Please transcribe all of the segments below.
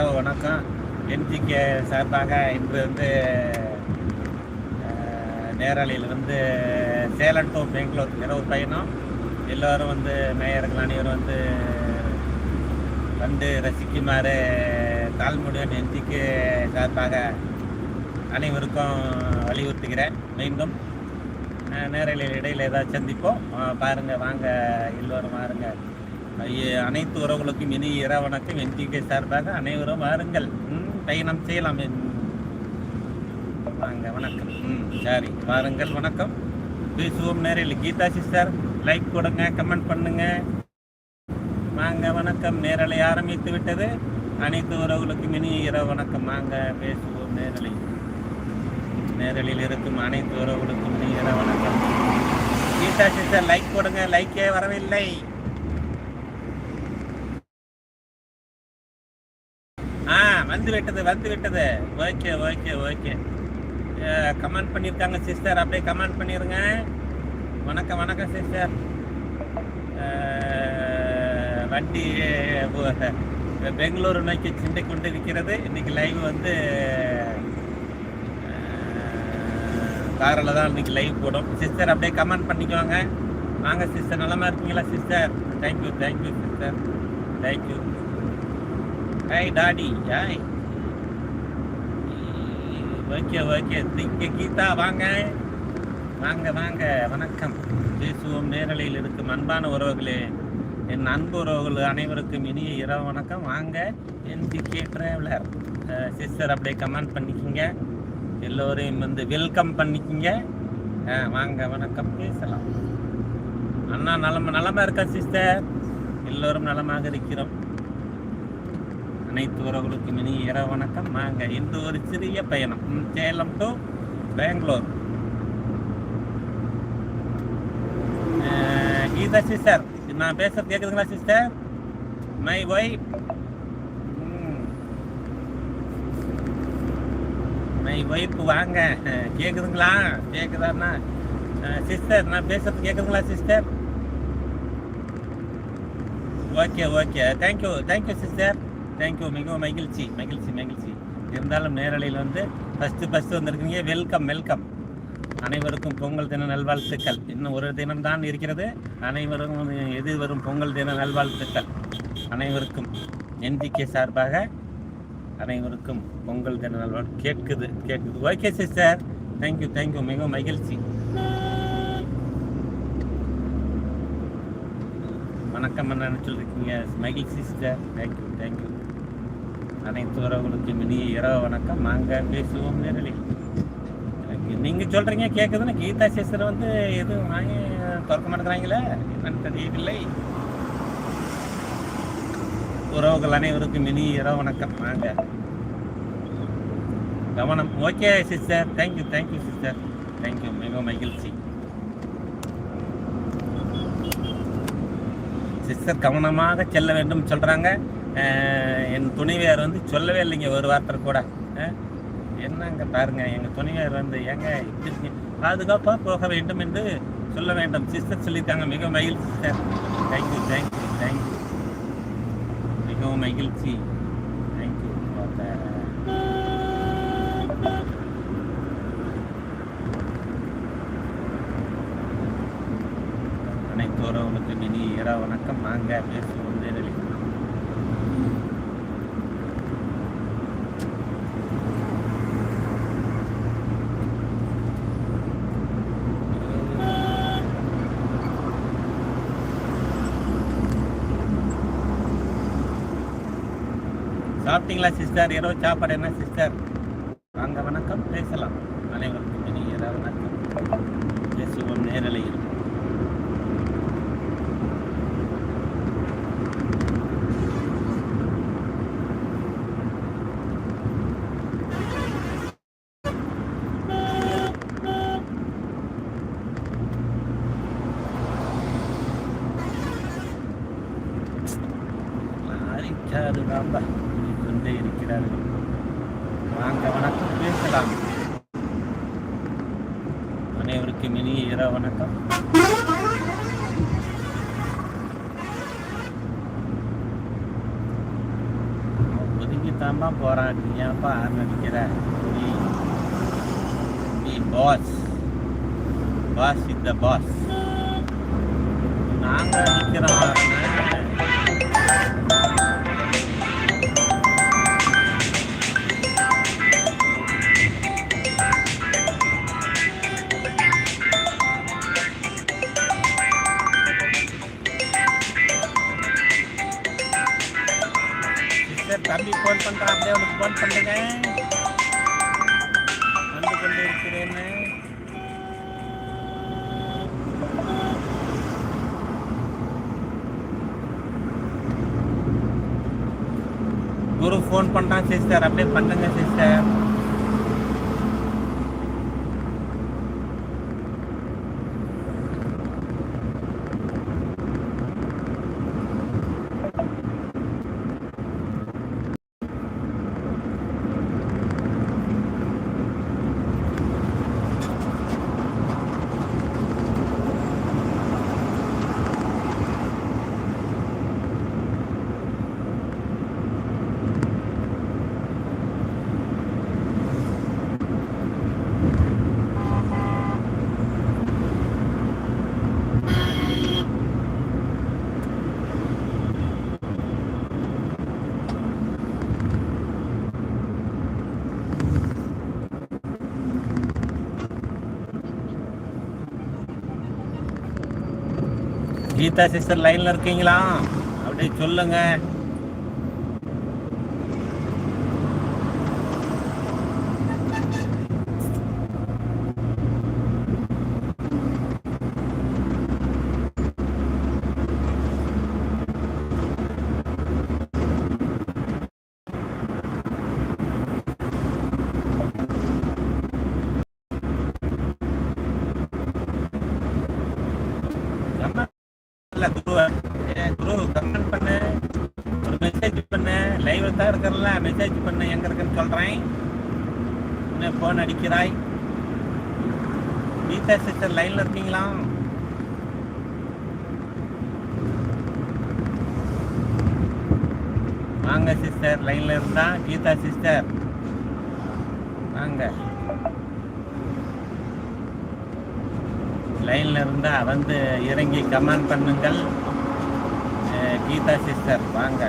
இனிய வணக்கம். என்ஜிகே சார்பாக இன்று வந்து அஹ், வந்து சேலம் டு பெங்களூர் இரவு பயணம். எல்லோரும் வந்து மேயர்கள் அனைவரும் வந்து வந்து ரசிக்குமாறு தாழ்முடியன் என்ஜிகே சார்பாக அனைவருக்கும் வலியுறுத்துகிறேன். மீண்டும் நேரலையில் இடையில் ஏதாவது சந்திப்போம். பாருங்கள் வாங்க எல்லோரும் பாருங்கள் அனைத்து உறவுகளுக்கும் இனி இரவணக்கம் என்ஜிகே சார்பாக அனைவரும் வாருங்கள். பயணம் செய்யலாம். வாங்க வணக்கம். ம் சரி வாருங்கள் வணக்கம். பேசுவோம் நேரில். கீதா சிஸ்டர் லைக் கொடுங்க கமெண்ட் பண்ணுங்க. வாங்க வணக்கம். நேரலை ஆரம்பித்து விட்டது. அனைத்து உறவுகளுக்கும் இனி இரவு வணக்கம். வாங்க பேசுவோம் நேரலை. நேரலில் இருக்கும் அனைத்து உறவுகளுக்கும் இனி இரவு வணக்கம். கீதா சிஸ்டர் லைக் கொடுங்க. லைக்கே வரவில்லை. வந்து விட்டது வந்து விட்டது ஓகே ஓகே ஓகே கமெண்ட் பண்ணியிருக்காங்க சிஸ்டர் அப்படியே கமெண்ட் பண்ணிடுங்க வணக்கம் வணக்கம் சிஸ்டர் வண்டி அஹ், பெங்களூரு நோக்கி சிந்தை கொண்டு இருக்கிறது இன்றைக்கி லைவ் வந்து காரில் தான் இன்றைக்கி லைவ் போடும். சிஸ்டர் அப்படியே கமெண்ட் பண்ணிக்குவாங்க வாங்க சிஸ்டர் நல்லமாக இருக்கீங்களா sister thank you thank you sister thank you hi daddy hi okay okay திங்க கீதா வாங்க. வாங்க வாங்க வணக்கம். பேசுவோம் நேரலையில் இருக்கும் அன்பான உறவுகளே. என் அன்பு உறவுகள் அனைவருக்கும் இனிய இரவு வணக்கம். வாங்க என்ஜிகே டிராவலர் சிஸ்டர் அப்படியே கமெண்ட் பண்ணிக்கிங்க. எல்லோரையும் வந்து வெல்கம் பண்ணிக்கிங்க. ஆ, வாங்க வணக்கம். பேசலாம். அண்ணா நலம நலமாக இருக்கா சிஸ்டர் எல்லோரும் நலமாக இருக்கிறோம். அனைத்து உறவுகளுக்கும் இனி இரவு வணக்கம் வாங்க இன்று ஒரு சிறிய பயணம் ம், சேலம் டு பெங்களூர் அஹ், கீதா சிஸ்டர் நான் பேசுறது கேக்குதுங்களா sister my wife my wife வாங்க அஹ், கேக்குதுங்களா கேக்குதாண்ணா சிஸ்டர் நான் பேசுறது கேக்குதுங்களா sister okay okay thank you thank you sister thank you மிகவும் மகிழ்ச்சி மகிழ்ச்சி மகிழ்ச்சி. இருந்தாலும் நேரலையில் வந்து ஃபஸ்ட்டு ஃபஸ்ட்டு வந்திருக்கீங்க. வெல்கம் வெல்கம் அனைவருக்கும் பொங்கல் தின நல்வாழ்த்துக்கள். இன்னும் ஒரு தினம் தான் இருக்கிறது. அனைவரும் எதிர் வரும் பொங்கல் தின நல்வாழ்த்துக்கள். அனைவருக்கும் என்ஜிகே சார்பாக அனைவருக்கும் பொங்கல் தின நல்வாழ் கேட்குது கேட்குது. ஓகே சிஸ்டர் தேங்க்யூ தேங்க்யூ மிகவும் மகிழ்ச்சி. வணக்கம் என்ன நினச்சிருக்கீங்க smile sister thank you thank you அனைத்து உறவுகளுக்கும் இனிய இரவு வணக்கம். வாங்க பேசுவோம் நேரலில் எனக்கு நீங்கள் சொல்கிறீங்க கேட்குதுன்னு கீதா சிஸ்டர் வந்து எதுவும் வாங்கி திறக்க மாட்டேங்கிறாங்களே என்னன்னு தெரியவில்லை. உறவுகள் அனைவருக்கும் இனிய இரவு வணக்கம். வாங்க. கவனம். Okay sister thank you thank you sister thank you மிகவும் மகிழ்ச்சி. சிஸ்டர் கவனமாக செல்ல வேண்டும் சொல்கிறாங்க என் துணைவியார் வந்து சொல்லவே இல்லைங்க ஒரு வார்த்தை கூட. என்னங்க பாருங்க எங்கள் துணைவியார் வந்து ஏங்க இப்படி போக வேண்டும் என்று சொல்ல வேண்டும். சிஸ்டர் சொல்லியிருக்காங்க மிக மகிழ்ச்சி சார் தேங்க்யூ தேங்க்யூ தேங்க்யூ மிகவும் மகிழ்ச்சி தேங்க்யூ அனைத்து உறவுகளுக்கும் வணக்கம் வாங்க பேசுவோம் சாப்பிட்டீங்களா சிஸ்டர் இரவு சாப்பாடு என்ன சிஸ்டர் வாங்க வணக்கம் பேசலாம். அனைவரும் அவன் தான் போகிறான் நீ ஏன்ப்பா ஆறு அடிக்கிற நீ நீ boss boss is the boss நாங்கள் அடிக்கிறோம் ஃபோன் பண்ணுறான் அப்படியே அவனுக்கு ஃபோன் பண்ணுங்க வந்து கொண்டு இருக்கிறேன் குரு ஃபோன் பண்ணுறான் சிஸ்டர் அப்படியே பண்ணுங்க சிஸ்டர் கீதா சிஸ்டர் லைனில் இருக்கீங்களா? அப்படியே சொல்லுங்கள் இல்ல குரு ஏ, குரு கமெண்ட் பண்ணு ஒரு மெசேஜ் பண்ணு லைவ்ல தான் இருக்கிறல மெசேஜ் பண்ணு எங்க இருக்குன்னு சொல்றேன். என்ன போன் அடிக்கிறாய். கீதா சிஸ்டர் லைன்ல இருக்கீங்களா? வாங்க சிஸ்டர் லைன்ல இருந்தா கீதா சிஸ்டர் வாங்க. லைனில் இருந்தால் வந்து இறங்கி கமெண்ட் பண்ணுங்கள். கீதா சிஸ்டர் வாங்க.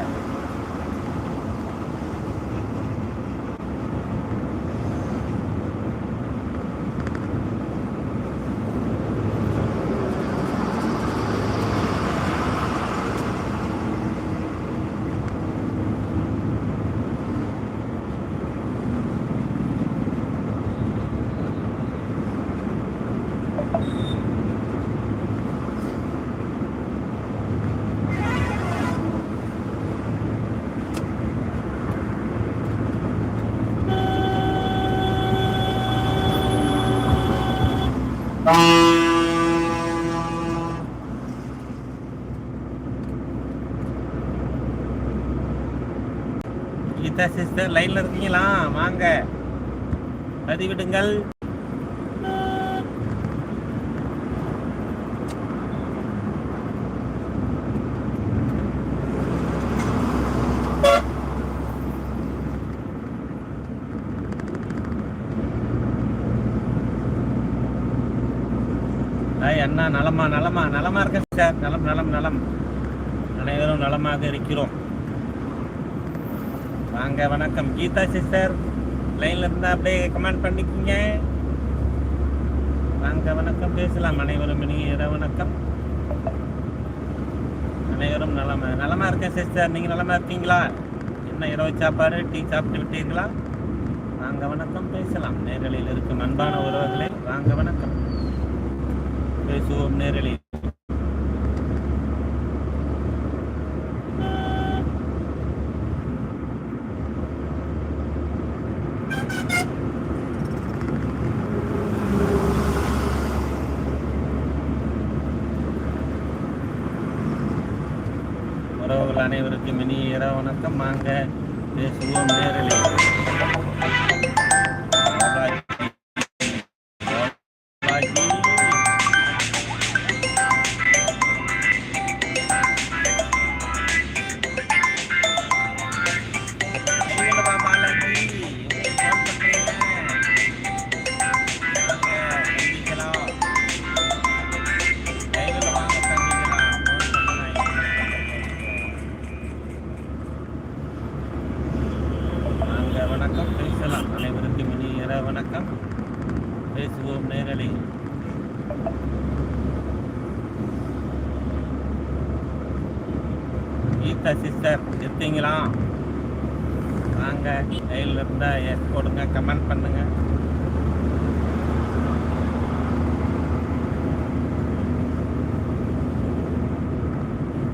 கீதா சிஸ்டர் லைன்ல இருக்கீங்களா? வாங்க. பதிவிடுங்கள் என்ன நலமா நலமா நலமா இருக்க சார் நலம் நலம் நலம். அனைவரும் நலமாக இருக்கிறோம். வாங்க வணக்கம். கீதா சிஸ்டர் லைன்ல இருந்தா அப்படியே கமெண்ட் பண்ணிக்கிங்க. வாங்க வணக்கம். பேசலாம். அனைவரும் இனிய இரவு வணக்கம். அனைவரும் நலமா நலமா இருக்கேன் சிஸ்டர். நீங்க நலமா இருக்கீங்களா? என்ன இரவு சாப்பாடு? டீ சாப்பிட்டு விட்டீர்களா வாங்க வணக்கம். பேசலாம். நேரலையில் இருக்கும் அன்பான உறவுகளே. பேசுவோம் நேரலில் உறவுகள் அனைவருக்கும் இனிய இரவு வணக்கம் வாங்க பேசுவோம் நேரலில் Thank you. கீதா சிஸ்டர் இருக்கீங்களா? வாங்க கையில் இருந்தால் எஸ் போடுங்க கமெண்ட் பண்ணுங்க.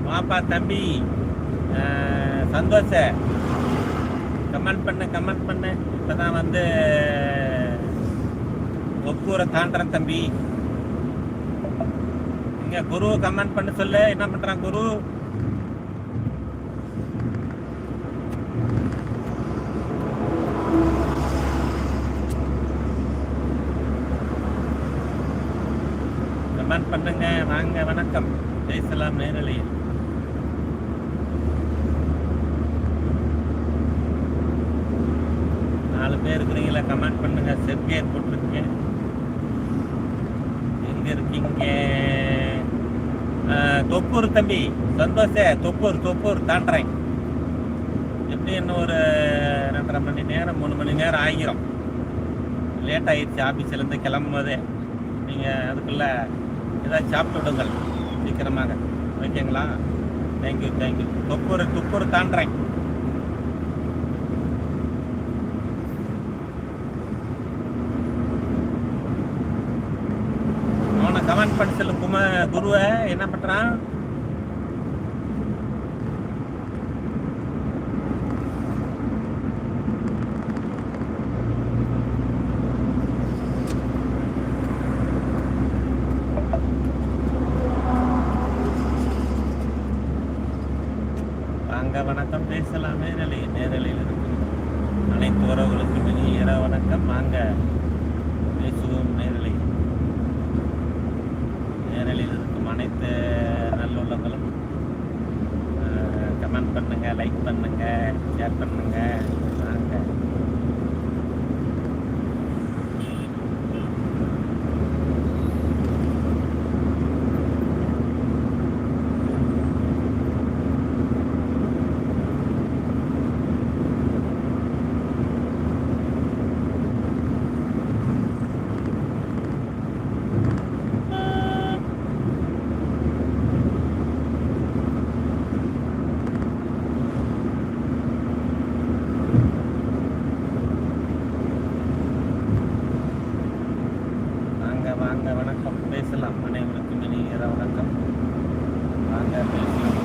வாப்பா தம்பி சந்தோஷ கமெண்ட் பண்ணு கமெண்ட் பண்ணு. இப்போ தான் வந்து ஒக்கூரை தாண்டறேன் தம்பி. இங்கே குரு கமெண்ட் பண்ண சொல்லு. என்ன பண்ணுறான் குரு? கமெண்ட் பண்ணுங்க வாங்க வணக்கம். பேசலாம் நேரலையில். நாலு பேர் இருக்கிறீங்களா? கமெண்ட் பண்ணுங்க. செவ்வியர் போட்டிருக்கீங்க எங்க இருக்கீங்க? தொப்பூர் தம்பி. சந்தோஷ தொப்பூர் தொப்பூர் தாண்டறேன். எப்படி இன்னும் ஒரு ரெண்டரை மணி நேரம் மூணு மணி நேரம் ஆகிரும் லேட் ஆயிடுச்சு ஆஃபீஸ்லேருந்து கிளம்பும் போதே நீங்கள் அதுக்குள்ள ஏதாவது சாப்பிட்டு விடுங்கள் சீக்கிரமாக. ஓகேங்களா? Thank you thank you Thoppur Thoppur தாண்டறேன். அவனை கமெண்ட் பண்ண சொல்லு கும குருவை என்ன பண்றான் வாங்க வணக்கம் பேசலாம் நேரலை நேரலையில் இருக்கு அனைத்து உறவுகளுக்கும் இனிய இரவு வணக்கம் வாங்க பேசுவோம் நேரலை நேரலில் இருக்கும் அனைத்து நல்லுள்ளங்களும் கமெண்ட் பண்ணுங்க லைக் பண்ணுங்க ஷேர் பண்ணுங்க வாங்க வாங்க வணக்கம். பேசலாம். அனைவருக்கும் இனிய வணக்கம். வாங்க பேசலாம்.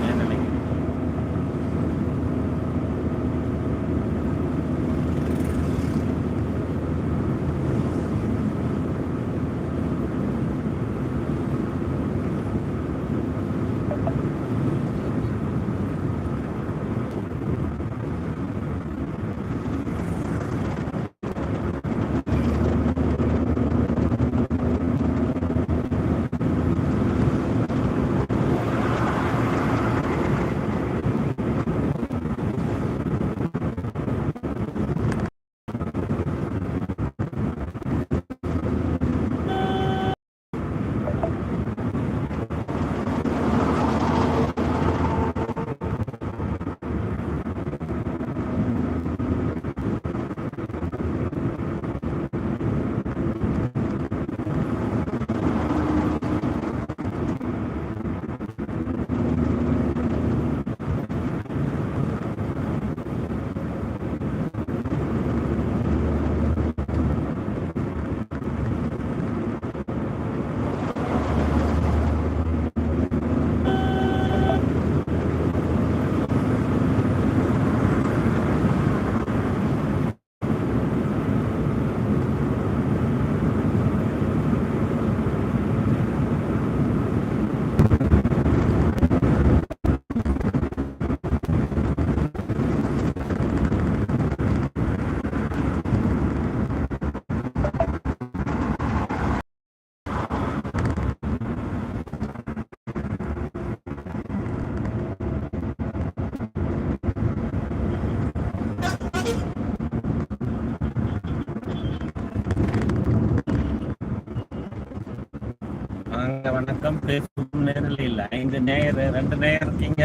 வணக்கம். பேசும் நேரில் இல்லை. ஐந்து நேயர் ரெண்டு நேயர் இருக்கீங்க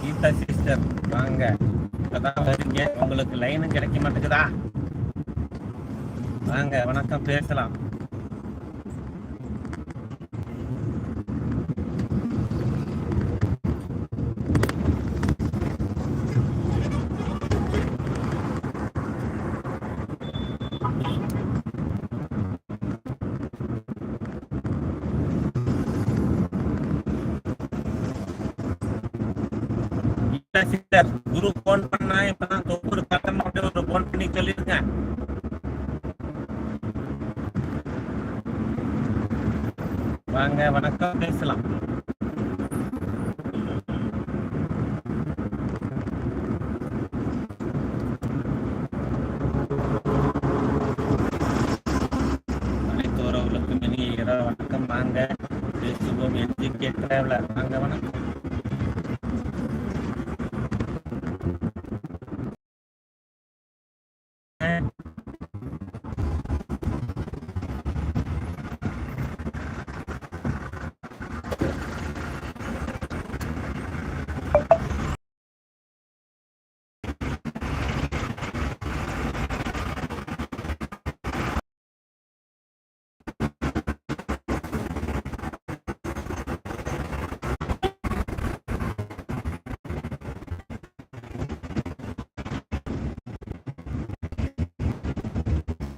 கீதா சிஸ்டர் வாங்க. இப்பதான் வரீங்க. உங்களுக்கு லைனும் கிடைக்க மாட்டேங்குதா? வாங்க வணக்கம். பேசலாம் இல்ல சிஸ்டர் குரு நான் இப்ப தான் தொப்பூர் பக்கம் மட்டும் ஒரு போன் பண்ணி சொல்லிருங்க. வாங்க வணக்கம் பேசலாம். Bye.